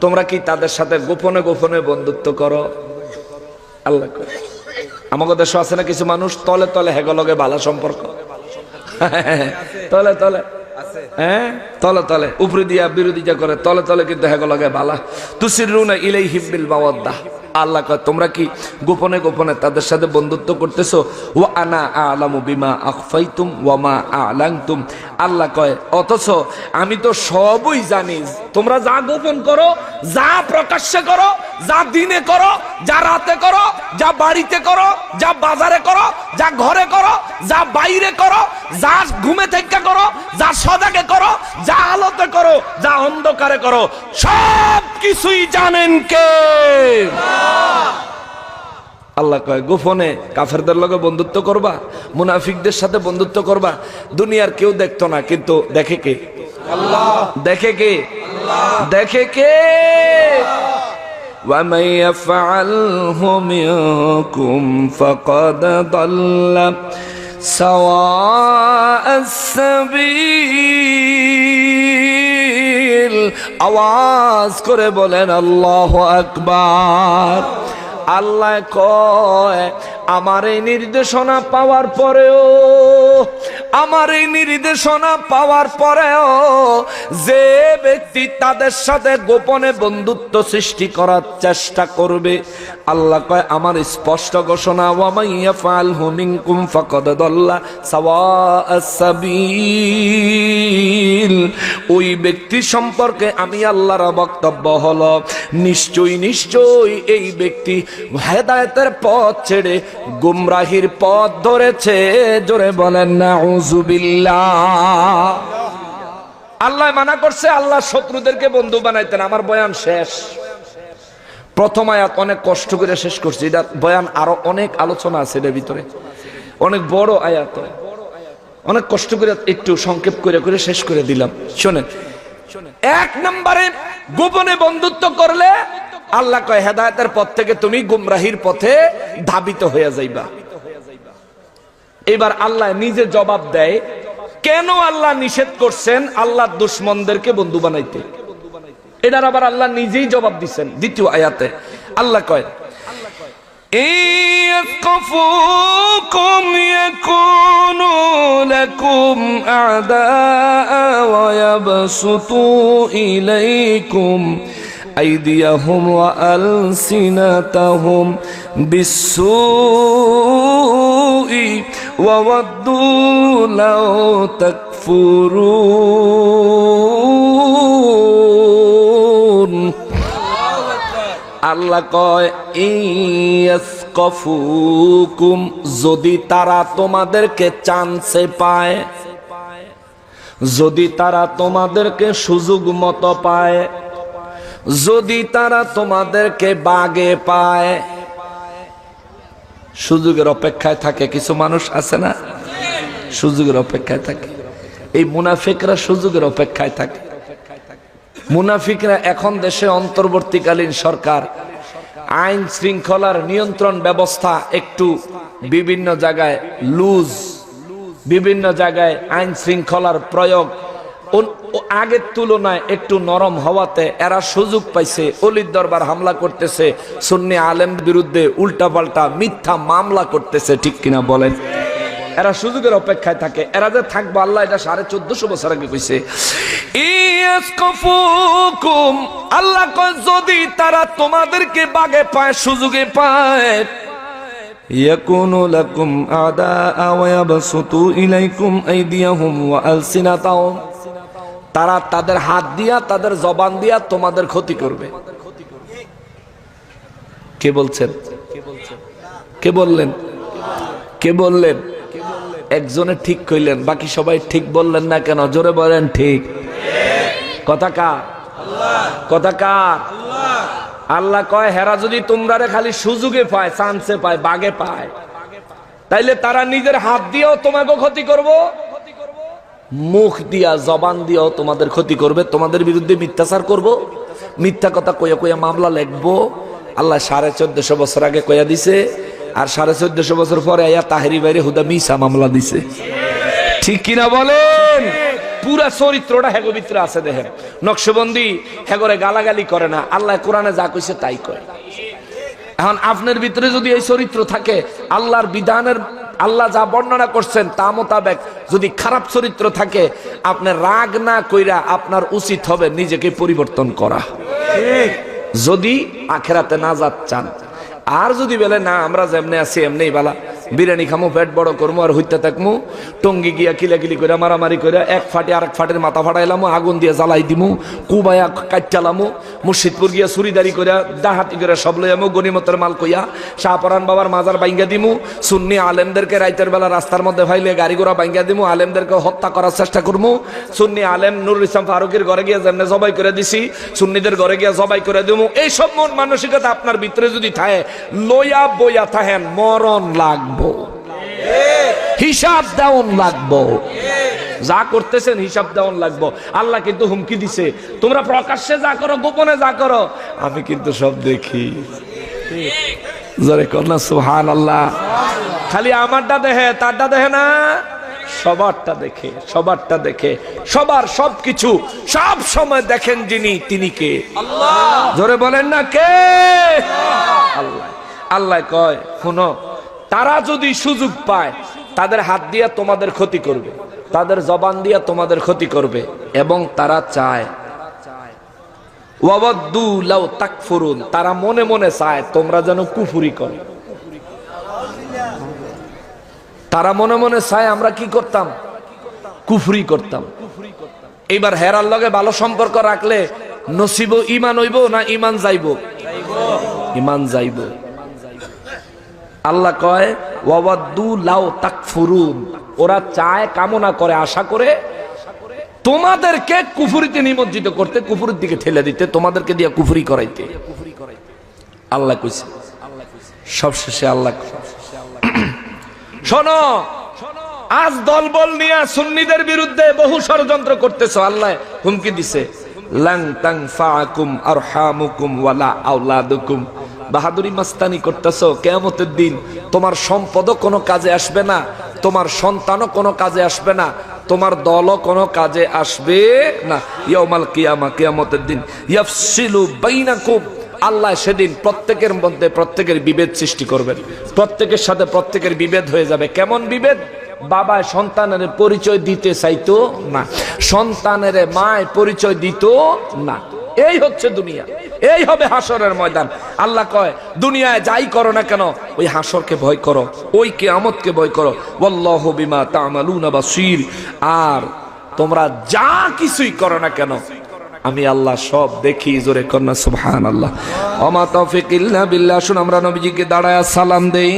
তোমরা কি তাদের সাথে গোপনে গোপনে বন্ধুত্ব করো? আল্লাহ আমাকে দেশে আছে না কিছু মানুষ? তলে তলে হেগলগে ভালো সম্পর্ক। তলে তলে। হ্যাঁ? তলে তলে। উপরে দিয়া বিরোধিতা করে, তলে তলে কিন্তু হেগলগে বালা। তুসির রুনা ইলেই হিব্বিল বাওয়াদ্দা আল্লাহ তোমরা কি গোপনে গোপনে তাদের সাথে বন্ধুত্ব করতেছো? ও আনা আলামু বিমা আখফাইতুম ওয়া মা আলাংতুম। আল্লাহ কয়, অথচ আমি তো সবই জানি। তোমরা যা গোপন করো যা প্রকাশ্যে করো যা দিনে করো যা রাতে করো যা বাড়িতে করো যা বাজারে করো যা ঘরে করো যা বাইরে করো যা ঘুমে থেকে করো যা সজাগে করো যা আলোতে করো যা অন্ধকারে করো সব কিছুই জানেন কে আল্লাহ কয় গোপনে কাফেরদের লগে বন্ধুত্ব করবা মুনাফিকদের সাথে বন্ধুত্ব করবা দুনিয়ার কেউ দেখতো না কিন্তু দেখে কে দেখে কে দেখে কে ومن يفعله منكم فقد ضل سواء السبيل আওয়াজ করে বলেন আল্লাহ আকবার আল্লাহ কয় আমার এই নির্দেশনা পাওয়ার পরেও, আমার এই নির্দেশনা পাওয়ার পরেও যে ব্যক্তি তাদের সাথে গোপনে বন্ধুত্ব সৃষ্টি করার চেষ্টা করবে, আল্লাহ কয়, আমার স্পষ্ট ঘোষণা ওয়ামাইয়া ফাল হুমিনকুম ফাকাদ দাল্লা সাওয়াআস সাবিল। ওই ব্যক্তি সম্পর্কে আমি আল্লাহর বক্তব্য হলো, নিশ্চয়ই নিশ্চয়ই এই ব্যক্তি হেদায়েতের পথ ছেড়ে গুমরাহির পথ ধরেছে, জোরে বলেন না উজুবিল্লাহ আল্লাহ মানা করছে, আল্লাহ শত্রুদেরকে বন্ধু বানাইতেন। আমার বয়ান শেষ। প্রথম আয়াত অনেক কষ্ট করে শেষ করছি। এটা বয়ান আরও অনেক আলোচনা আছে এটার ভিতরে। অনেক বড় আয়াত। অনেক কষ্ট করে একটু সংক্ষেপ করে করে শেষ করে দিলাম। শোনেন, এক নম্বরে গোপনে বন্ধুত্ব করলে আল্লাহ কয়, হেদায়তের পথ থেকে তুমি গুমরাহির পথে ধাবিত হয়ে যাইবা এবার আল্লাহ নিজে জবাব দেয় কেন আল্লাহ নিষেধ করছেন আল্লাহ দুশ্মনদেরকে বন্ধু বানাইতে এটার আবার আল্লাহ নিজেই জবাব দিচ্ছেন দ্বিতীয় আয়াতে আল্লাহ কয় يثقفوكم يكونوا لكم أعداء ويبسطوا إليكم أيديهم وألسنتهم بالسوء وودوا لو تكفرون আল্লাহ কয় ইয়াসকাফুকুম যদি তারা তোমাদেরকে চান্সে পায় যদি তারা তোমাদেরকে সুযোগ মতো পায় যদি তারা তোমাদেরকে বাগে পায়, সুযোগের অপেক্ষায় থাকে, কিছু মানুষ আছে না? সুযোগের অপেক্ষায় থাকে। এই মুনাফিকরা সুযোগের অপেক্ষায় থাকে। মুনাফিকরা এখন দেশে অন্তর্বর্তীকালীন সরকার, আইন শৃঙ্খলার নিয়ন্ত্রণ ব্যবস্থা একটু বিভিন্ন জায়গায় লুজ, বিভিন্ন জায়গায় আইন শৃঙ্খলার প্রয়োগ আগের তুলনায় একটু নরম হওয়াতে এরা সুযোগ পাইছে অলির দরবার হামলা করতেছে সুন্নি আলেম বিরুদ্ধে উল্টাপাল্টা মিথ্যা মামলা করতেছে ঠিক কিনা বলেন এরা সুযোগের অপেক্ষায় থাকে এরা যে থাকবো আল্লাহ এটা সাড়ে চোদ্দশো বছর আগে কইছে ইয়াসকাফুকুম আল্লাহ কয় যদি তারা তোমাদেরকে বাগে পায় সুযোগে পায় يكون لكم أعداء ويبسطوا إليكم أيديهم وألسنتهم তারা তাদের হাত দিয়া, তাদের জবান দিয়া তোমাদের ক্ষতি করবে। কে বলছেন? কে বললেন? কে বললেন? একজনে ঠিক কইলেন, বাকি সবাই ঠিক বললেন না কেন? জোরে বলেন ঠিক। কথা কার? কথা কার? আল্লাহ কয়, হেরা যদি তোমরা খালি সুযোগে পায়, চান্সে পায়, বাগে পায়, তাইলে তারা নিজের হাত দিয়েও তোমাকে ক্ষতি করব। মুখ দিয়া, জবান দিয়েও তোমাদের ক্ষতি করবে। তোমাদের বিরুদ্ধে মিথ্যাচার করব। মিথ্যা কথা কইয়া কইয়া মামলা লিখব। আল্লাহ সাড়ে চোদ্দশো বছর আগে কইয়া দিছে, আর সাড়ে চোদ্দশো বছর পরে আয়া তাহেরি বাইরে হুদা মিসা মামলা দিছে। ঠিক কিনা বলেন? পুরা চরিত্রটা হেগো ভিতরে আছে দেখেন। নকশবন্দি হেগরে গালাগালি করে না। আল্লাহ কোরআনে যা কইছে তাই কয়। এখন আপনার ভিতরে যদি এই চরিত্র থাকে, আল্লাহর বিধানের আল্লাহ যা বর্ণনা করছেন তা মোতাবেক যদি খারাপ চরিত্র থাকে আপনার রাগ না কইরা আপনার উচিত হবে নিজেকে পরিবর্তন করা। যদি আখেরাতে না যাচ্ছান চান। আর যদি বলে না আমরা যেমনে আছি এমনি বালা। বিরিয়ানি খামো, পেট বড় করব আর হইতে থাকমু। টঙ্গি গিয়া কিলাকিলি করে মারামারি করে এক ফাটে আর এক ফাটের মাথা ফাটাইলামু, আগুন দিয়ে জ্বালাই দিমু, কুবায়া কাটালামু মুর্শিদপুর গিয়া চুরিদারি করে ডাহাতি করে সব লইয়ামু গনিমতের মাল কইয়া, শাহপরান বাবার মাজার বাইঙ্গা দিমু, সুন্নি আলেমদেরকে রাইতের বেলা রাস্তার মধ্যে ফাইলে গাড়ি ঘোড়া বাইঙ্গা দিমু, আলেমদেরকে হত্যা করার চেষ্টা করমু। সুন্নি আলেম নুরুল ইসলাম ফারুকের ঘরে গিয়ে যেমনে জবাই করে দিছি, সুন্নিদের ঘরে গিয়া জবাই করে দিমু। এই সব মন মানসিকতা আপনার ভিতরে যদি থাকে, লইয়া বইয়া থাহেন, মরণ লাগবো। হিসাব দেওয়ান লাগবো। যা করতেছেন হিসাব দেওয়ান লাগবো। আল্লাহ কিন্তু হুমকি দিছে। তোমরা প্রকাশ্যে যা করো গোপনে যা করো আমি কিন্তু সব দেখি। জরে কন্যা সুহান আল্লাহ খালি আমারটা দেখে তারটা দেখে না? সবারটা দেখে সবারটা দেখে। সবার সব কিছু সব সময় দেখেন যিনি তিনি কে? জোরে বলেন না কে? আল্লাহ। আল্লাহ কয় শুনো তারা যদি সুযোগ পায়, তাদের হাত দিয়া তোমাদের ক্ষতি করবে, তাদের জবান দিয়া তোমাদের ক্ষতি করবে, এবং তারা চায় তারা মনে মনে চায়, তোমরা যেন কুফুরি করো। তারা মনে মনে চায়, আমরা কি করতাম? কুফরি করতাম। এইবার হেরার লগে ভালো সম্পর্ক রাখলে নসিব ইমান হইব না ইমান যাইব? ইমান যাইব। আল্লাহ কয় ওরা চায়, কামনা করে, আশা করে, তোমাদেরকে কুফুরিতে নিমজ্জিত করতে, কুফুরির দিকে ঠেলে দিতে, তোমাদেরকে দিয়ে কুফুরি করাইতে। আল্লাহ কইছে। সবশেষে আল্লাহ শোনো, আজ দলবল নিয়ে সুন্নিদের বিরুদ্ধে বহু ষড়যন্ত্র করতেছ। আল্লাহ হুমকি দিছে, লাং তাং ফাকুম আরহামুকুম ওয়ালা আওলাদুকুম। বাহাদুরি মাস্তানি করতেছো, কেয়ামতের দিন তোমার সম্পদও কোনো কাজে আসবে না, তোমার সন্তানও কোনো কাজে আসবে না, তোমার দলও কোনো কাজে আসবে না। ইয়াউমাল কিয়ামা, কিয়ামতের দিন। ইয়াফসিলু বাইনাকুম, আল্লাহ সেদিন প্রত্যেকের মধ্যে প্রত্যেকের বিভেদ সৃষ্টি করবেন। প্রত্যেকের সাথে প্রত্যেকের বিভেদ হয়ে যাবে। কেমন বিভেদ? বাবা সন্তানের পরিচয় দিতে চাইতো না, সন্তানের মায় পরিচয় দিত না। এই হচ্ছে দুনিয়া। এই হবে হাসরের ময়দান। আল্লাহ কয়, দুনিয়ায় যাই করো না কেন, ওই হাসরকে ভয় করো, ওই কেয়ামতকে ভয় করো। বল্লাহ বিমা তা'মালুনা বা সির আর তোমরা যা কিছুই করো না কেন, আমি আল্লাহ সব দেখি জোরে কন্যা সুবহান আল্লাহ অমা তফিক ইল্লা বিল্লাহ। শুন আমরা নবীজিকে দাঁড়ায় সালাম দেই।